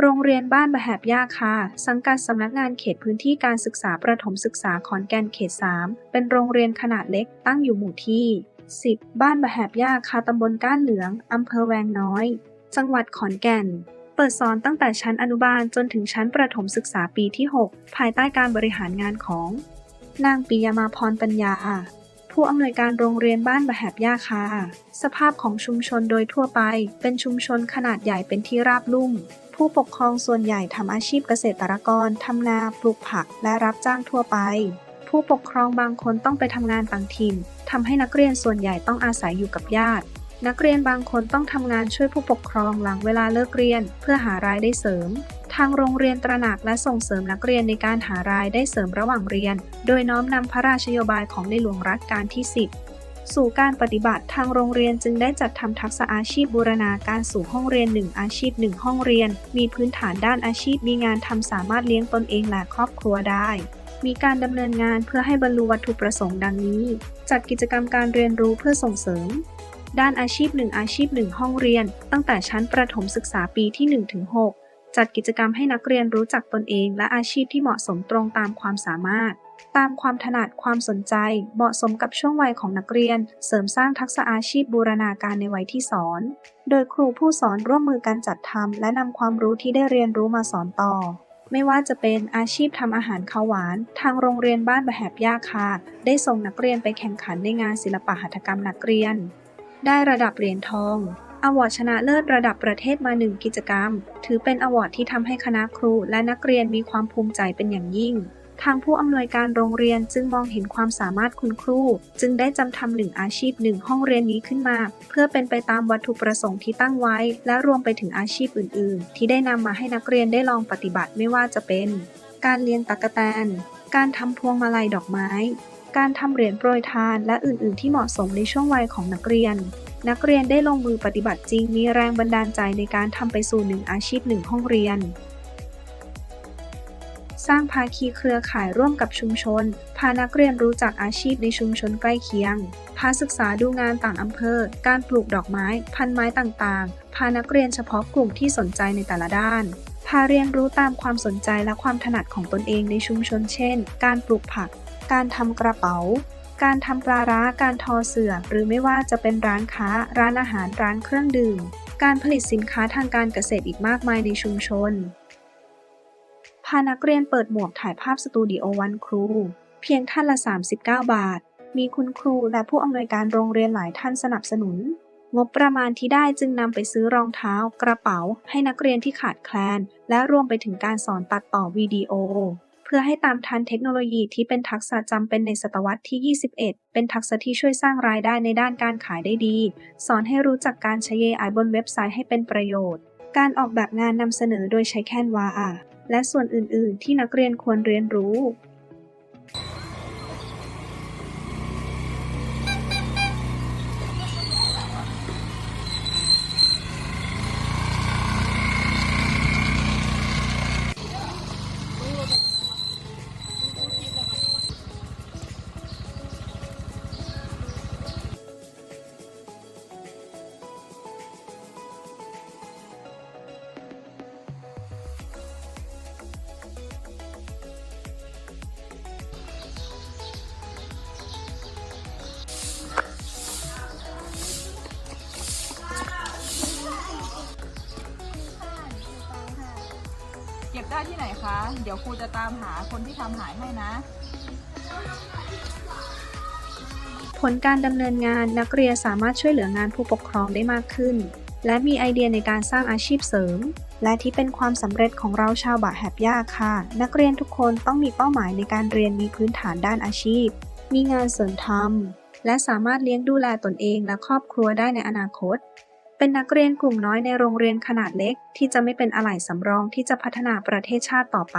โรงเรียนบ้านบะแหบยาคาสังกัดสำนักงานเขตพื้นที่การศึกษาประถมศึกษาขอนแก่นเขต 3 เป็นโรงเรียนขนาดเล็กตั้งอยู่หมู่ที่ 10 บ้านบะแหบยาคาตำบลก้านเหลืองอำเภอแวงน้อย จังหวัดขอนแก่น เปิดสอนตั้งแต่ชั้นอนุบาลจนถึงชั้นประถมศึกษาปีที่ 6 ภายใต้การบริหารงานของ นางปิยมาพรปัญญา ผู้อำนวยการโรงเรียนบ้านบะแหบย่าคา สภาพของชุมชนโดยทั่วไป เป็นชุมชนขนาดใหญ่เป็นที่ราบลุ่ม ผู้ปกครองส่วนใหญ่ทำอาชีพเกษตรกร ทำนา ปลูกผัก และรับจ้างทั่วไป ผู้ปกครองบางคนต้องไปทำงานต่างถิ่นทำให้นักเรียนส่วนใหญ่ต้องอาศัยอยู่กับญาติ นักเรียนบางคนต้องทำงานช่วยผู้ปกครองหลังเวลาเลิกเรียน เพื่อหารายได้เสริม ทางโรงเรียนตระหนักและส่งเสริมนักเรียนในการหารายได้เสริมระหว่างเรียน โดยน้อมนำพระราชโยบายของในหลวงรัชกาลที่ 10 สู่การปฏิบัติทางโรงเรียนจึงได้จัดทำทักษะอาชีพบูรณาการสู่ห้องเรียน 1 อาชีพ 1 ห้องเรียน มีพื้นฐานด้านอาชีพมีงานทำสามารถเลี้ยงตนเองและครอบครัวได้มีการดำเนินงานเพื่อให้บรรลุวัตถุประสงค์ดังนี้ จัดกิจกรรมการเรียนรู้เพื่อส่งเสริม ด้านอาชีพ 1 อาชีพ 1 ห้องเรียน ตั้งแต่ชั้นประถมศึกษาปีที่ 1-6 จัดกิจกรรมให้นักเรียนรู้จักตนเองและอาชีพที่เหมาะสมตรงตามความสามารถ ตามความถนัดความสนใจ เหมาะสมกับช่วงวัยของนักเรียน เสริมสร้างทักษะอาชีพบูรณาการในวัยที่สอน โดยครูผู้สอนร่วมมือกันจัดทำและนำความรู้ที่ได้เรียนรู้มาสอนต่อ ไม่ว่าจะเป็นอาชีพทำอาหารข้าวหวาน ทางโรงเรียนบ้านบะแหบย่าคา ได้ส่งนักเรียนไปแข่งขันในงานศิลปหัตถกรรมนักเรียน ได้ระดับเหรียญทอง อวอร์ดชนะเลิศระดับประเทศมาหนึ่งกิจกรรม ถือเป็นอวอร์ดที่ทำให้คณะครูและนักเรียนมีความภูมิใจเป็นอย่างยิ่ง ทางผู้อำนวยการโรงเรียนจึงมองเห็นความสามารถคุณครู จึงได้จำทำหนึ่งอาชีพหนึ่งห้องเรียนนี้ขึ้นมา เพื่อเป็นไปตามวัตถุประสงค์ที่ตั้งไว้ และรวมไปถึงอาชีพอื่น ๆ ที่ได้นำมาให้นักเรียนได้ลองปฏิบัติไม่ว่าจะเป็น การเลี้ยงตั๊กแตน การทำพวงมาลัยดอกไม้ การทำเหรียญโปรยทานและอื่น ๆ ที่เหมาะสมในช่วงวัยของนักเรียน นักเรียนได้ลงมือปฏิบัติจริง มีแรงบันดาลใจในการทำไปสู่หนึ่งอาชีพหนึ่งห้องเรียน สร้างภาคีเครือข่ายร่วมกับชุมชน พานักเรียนรู้จักอาชีพในชุมชนใกล้เคียง พาศึกษาดูงานต่างอำเภอ การปลูกดอกไม้ พันไม้ต่างๆ พานักเรียนเฉพาะกลุ่มที่สนใจในแต่ละด้าน พาเรียนรู้ตามความสนใจและความถนัดของตนเองในชุมชน เช่น การปลูกผัก การทำกระเป๋า การทำปลาร้า การทอเสื่อ หรือไม่ว่าจะเป็นร้านค้า ร้านอาหาร ร้านเครื่องดื่ม การผลิตสินค้าทางการเกษตรอีกมากมายในชุมชน พานักเรียนเปิดหมวกถ่ายภาพสตูดิโอวันครู เพียงท่านละ 39 บาท มีคุณครูและผู้อำนวยการโรงเรียนหลายท่านสนับสนุน งบประมาณที่ได้จึงนำไปซื้อรองเท้า กระเป๋า ให้นักเรียนที่ขาดแคลน และรวมไปถึงการสอนตัดต่อวิดีโอ พื่อให้ตามทันเทคโนโลยีที่เป็นทักษะจำเป็นในศตวรรษที่ 21 เป็นทักษะที่ช่วยสร้างรายได้ในด้านการขายได้ดี สอนให้รู้จักการใช้ AI บนเว็บไซต์ให้เป็นประโยชน์ การออกแบบงานนำเสนอโดยใช้แคนวาและส่วนอื่น ๆ ที่นักเรียนควรเรียนรู้ เก็บได้ที่ไหนคะ เดี๋ยวครูจะตามหาคนที่ทำหายให้นะ ผลการดำเนินงานนักเรียนสามารถช่วยเหลืองานผู้ปกครองได้มากขึ้น และมีไอเดียในการสร้างอาชีพเสริม และที่เป็นความสำเร็จของเราชาวบะแฮบยาค่ะ นักเรียนทุกคนต้องมีเป้าหมายในการเรียนมีพื้นฐานด้านอาชีพ มีงานเสริมทำและสามารถเลี้ยงดูแลตนเองและครอบครัวได้ในอนาคต เป็นนักเรียนกลุ่มน้อยในโรงเรียนขนาดเล็กที่จะไม่เป็นอะไหล่สำรองที่จะพัฒนาประเทศชาติต่อไป